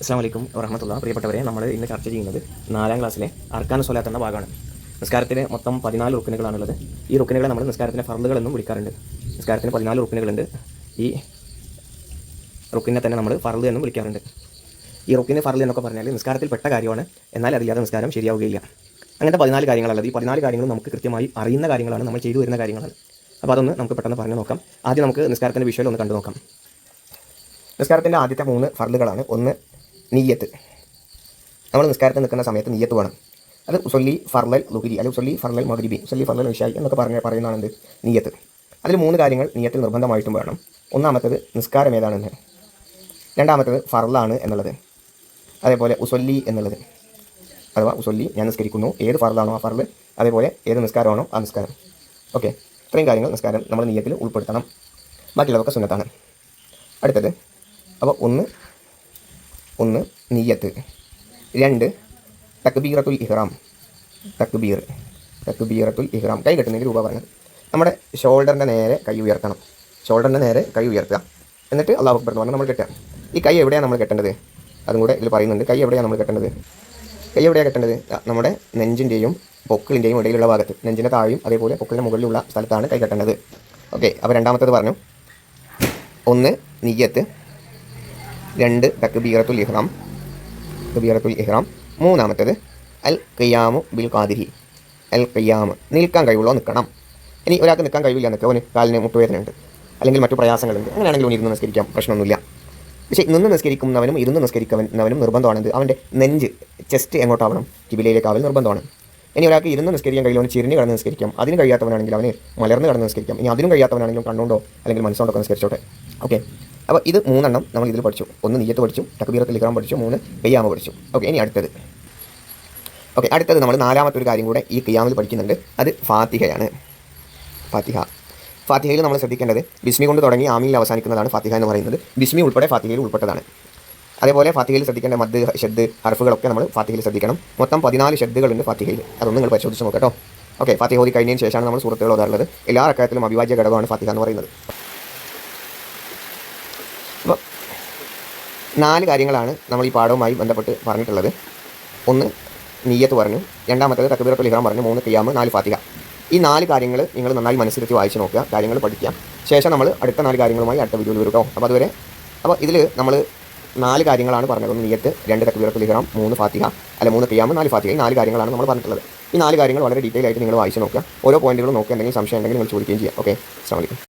അസ്സാം വലൈക്കും വറഹമത്തുള്ള പ്രിയപ്പെട്ടവരെ നമ്മൾ ഇന്ന് ചർച്ച ചെയ്യുന്നത് നാലാം ക്ലാസ്സിലെ അർക്കാൻ സ്വലാത്ത് എന്ന ഭാഗമാണ്. നിസ്കാരത്തിലെ മൊത്തം പതിനാല് റുക്കിനുകളാണുള്ളത് ഈ റുക്കിനുകളെ നമ്മൾ നിസ്കാരത്തിന്റെ ഫർദുകൾ എന്നും വിളിക്കാറുണ്ട്. നിസ്കാരത്തിന് പതിനാല് റുക്കിനുകളുണ്ട് ഈ റുക്കിനെ തന്നെ നമ്മൾ ഫർദ് എന്നും വിളിക്കാറുണ്ട്. ഈ റുക്കിന് ഫർദ് എന്നൊക്കെ പറഞ്ഞാൽ നിസ്കാരത്തിൽ പെട്ട കാര്യമാണ്. എന്നാൽ അതില്ലാതെ നിസ്കാരം ശരിയാവുകയില്ല. അങ്ങനത്തെ പതിനാല് കാര്യങ്ങളുള്ളത് ഈ പതിനാല് കാര്യങ്ങളും നമുക്ക് കൃത്യമായി അറിയുന്ന കാര്യങ്ങളാണ്. നമ്മൾ ചെയ്തു വരുന്ന കാര്യങ്ങളാണ്. അപ്പോൾ അതൊന്ന് നമുക്ക് പെട്ടെന്ന് പറഞ്ഞു നോക്കാം. ആദ്യം നമുക്ക് നിസ്കാരത്തിന്റെ വിഷയം ഒന്ന് കണ്ടു നോക്കാം. നിസ്കാരത്തിന്റെ ആദ്യത്തെ മൂന്ന് ഫർദുകളാണ്. ഒന്ന് നീയത്ത്. നമ്മൾ നിസ്കാരത്തിൽ നിൽക്കുന്ന സമയത്ത് നീയത്ത് വേണം. അത് ഉസൊല്ലി ഫർലൽ ലുഹിരി അല്ലെങ്കിൽ ഉസൊല്ലി ഫർലൽ മഗ്രിബി ഉസൊല്ലി ഫർലൽ വിഷായി എന്നൊക്കെ പറഞ്ഞ പറയുന്നതാണ് എന്ത് നീയത്ത്. അതിൽ മൂന്ന് കാര്യങ്ങൾ നീയത്തിൽ നിർബന്ധമായിട്ടും വേണം. ഒന്നാമത്തത് നിസ്കാരം ഏതാണെന്ന്. രണ്ടാമത്തത് ഫർലാണ് എന്നുള്ളത്. അതേപോലെ ഉസൊല്ലി എന്നുള്ളത്. അഥവാ ഉസൊല്ലി ഞാൻ നിസ്കരിക്കുന്നു. ഏത് ഫർലാണോ ആ ഫർൽ അതേപോലെ ഏത് നിസ്കാരമാണോ ആ നിസ്കാരം. ഓക്കെ? ഇത്രയും കാര്യങ്ങൾ നിസ്കാരം നമ്മൾ നീയത്തിൽ ഉൾപ്പെടുത്തണം. ബാക്കിയുള്ളതൊക്കെ സുന്നത്താണ്. അടുത്തത്. അപ്പോൾ ഒന്ന് ഒന്ന് നീയത്ത്. രണ്ട് തക്ബീറത്തുൽ ഇഹ്റാം. തക്ബീർ തക്ബീറത്തുൽ ഇഹ്റാം. കൈ കെട്ടുന്നതിന് രൂപ പറഞ്ഞത്. നമ്മുടെ ഷോൾഡറിന്റെ നേരെ കൈ ഉയർത്തണം. ഷോൾഡറിന്റെ നേരെ കൈ ഉയർത്തുക. എന്നിട്ട് അള്ളാഹു അക്ബർ എന്ന് പറഞ്ഞാൽ നമ്മൾ കെട്ടുക. ഈ കൈ എവിടെയാണ് നമ്മൾ കെട്ടേണ്ടത്? അതും കൂടെ ഇതിൽ പറയുന്നുണ്ട്. കൈ എവിടെയാണ് നമ്മൾ കെട്ടേണ്ടത്? കൈ എവിടെയാണ് കെട്ടേണ്ടത്? നമ്മുടെ നെഞ്ചിന്റെയും പൊക്കിളിന്റെയും ഇടയിലുള്ള ഭാഗത്ത്. നെഞ്ചിന്റെ താഴെയും അതേപോലെ പൊക്കിളിന്റെ മുകളിലുള്ള സ്ഥലത്താണ് കൈ കെട്ടേണ്ടത്. ഓക്കെ അപ്പോൾ രണ്ടാമത്തേത് പറഞ്ഞു. ഒന്ന് നിയ്യത്ത് രണ്ട് തക്ബീറത്തുൽ ഇഹ്റാം. തക്ബീറത്തുൽ ഇഹ്റാം. മൂന്നാമത്തേത് അൽ ഖിയാമു ബിൽ ഖാദിരി. അൽ ഖിയാമ് നിൽക്കാൻ കഴിവുള്ളോ നിൽക്കണം. ഇനി ഒരാൾക്ക് നിൽക്കാൻ കഴിവില്ല നിൽക്കുക അവന് കാലിന് മുട്ടുവേദനയുണ്ട് അല്ലെങ്കിൽ മറ്റു പ്രയാസങ്ങളുണ്ട്. അങ്ങനെയാണെങ്കിൽ അവന് ഇരുന്ന് നിസ്കരിക്കാം. പ്രശ്നമൊന്നുമില്ല. പക്ഷേ നിന്ന് നിസ്കരിക്കുന്നവനും ഇരുന്ന് നിസ്കരിക്കുന്നവനും നിർബന്ധമാണത് അവന്റെ നെഞ്ച് ചെസ്റ്റ് എങ്ങോട്ടാവണം? കിബിലയിലേക്കാവൽ നിർബന്ധമാണ്. ഇനി ഒരാൾക്ക് ഇരുന്ന് നിസ്കരിക്കാൻ കഴിയില്ല ചിരിഞ്ഞ് കടന്ന് നിസ്കരിക്കാം. അതിന് കഴിയാത്തവനാണെങ്കിൽ അവന് മലർന്ന് കടന്ന് നിസ്കരിക്കാം. ഇനി അതിനും കഴിയാത്തവനാണെങ്കിലും കണ്ണുകൊണ്ടോ അല്ലെങ്കിൽ മനസ്സുകൊണ്ടൊക്കെ നിസ്കരിച്ചോട്ടെ. ഓക്കെ? അപ്പോൾ ഇത് മൂന്നെണ്ണം നമ്മൾ ഇതിൽ പഠിച്ചു. ഒന്ന് നീയത്ത് പഠിച്ചു തക്ബീറത്തിൽ ഇഖ്റാം പഠിച്ചു മൂന്ന് കയ്യാമ പഠിച്ചു. ഓക്കെ ഇനി അടുത്തത്. ഓക്കെ അടുത്തത് നമ്മൾ നാലാമത്തെ ഒരു കാര്യം കൂടെ ഈ കിയാമിൽ പഠിക്കുന്നുണ്ട്. അത് ഫാത്തിഹയാണ്. ഫാത്തിഹ. ഫാത്തിഹയിൽ നമ്മൾ ശ്രദ്ധിക്കേണ്ടത് ബിസ്മി കൊണ്ട് തുടങ്ങി ആമിയിൽ അവസാനിക്കുന്നതാണ് ഫാത്തിഹ എന്ന് പറയുന്നത്. ബിസ്മി ഉൾപ്പെടെ ഫാത്തിഹയിൽ ഉൾപ്പെട്ടതാണ്. അതേപോലെ ഫാത്തിഹയിൽ ശ്രദ്ധിക്കേണ്ട മദ് ഷെദ് ഹർഫുകളൊക്കെ നമ്മൾ ഫാത്തിഹയിൽ ശ്രദ്ധിക്കണം. മൊത്തം പതിനാല് ഷെഡുകളുണ്ട് ഫാത്തിഹയിൽ. അതൊന്നും നിങ്ങൾ പരിശോധിച്ച് നോക്കട്ടോ. ഓക്കെ ഫാത്തിഹ ഓതി കഴിഞ്ഞതിന് ശേഷമാണ് നമ്മൾ സുഹൃത്തുക്കൾ ഓതാറുള്ളത്. എല്ലാ അക്കാര്യത്തിലും അവിഭാജ്യ ഘടകമാണ് ഫാത്തിഹ എന്ന് പറയുന്നത്. നാല് കാര്യങ്ങളാണ് നമ്മൾ ഈ പാഠവുമായി ബന്ധപ്പെട്ട് പറഞ്ഞിട്ടുള്ളത്. ഒന്ന് നീയത്ത് പറഞ്ഞു. രണ്ടാമത്തേത് തക്ബീറത്തുൽ ഇഹ്റാം പറഞ്ഞു. മൂന്ന് കിയാമ് നാല് ഫാത്തിഹ. ഈ നാല് കാര്യങ്ങൾ നിങ്ങൾ നന്നായി മനസ്സിലെത്തി വായിച്ച് നോക്കുക. കാര്യങ്ങൾ പഠിക്കുക. ശേഷം നമ്മൾ അടുത്ത നാല് കാര്യങ്ങളുമായി അടുത്ത വീഡിയോയിൽ വരും അപ്പോൾ അതുവരെ അപ്പോൾ ഇതിൽ നമ്മൾ നാല് കാര്യങ്ങളാണ് പറഞ്ഞത്. ഒന്ന് നീയത്ത് രണ്ട് തക്ബീറത്തുൽ ഇഹ്റാം മൂന്ന് ഫാത്തിഹ അല്ല മൂന്ന് കിയാമ് നാല് ഫാത്തിഹ. ഈ നാല് കാര്യങ്ങളാണ് നമ്മൾ പറഞ്ഞിട്ടുള്ളത്. ഈ നാല് കാര്യങ്ങൾ വളരെ ഡീറ്റെയിൽ ആയിട്ട് നിങ്ങൾ വായിച്ച് നോക്കുക. ഓരോ പോയിന്റുകളും നോക്കുക. എന്തെങ്കിലും സംശയം ഉണ്ടെങ്കിൽ നിങ്ങൾ ചോദിക്കുകയും ചെയ്യാം. ഓക്കെ അസ്സാം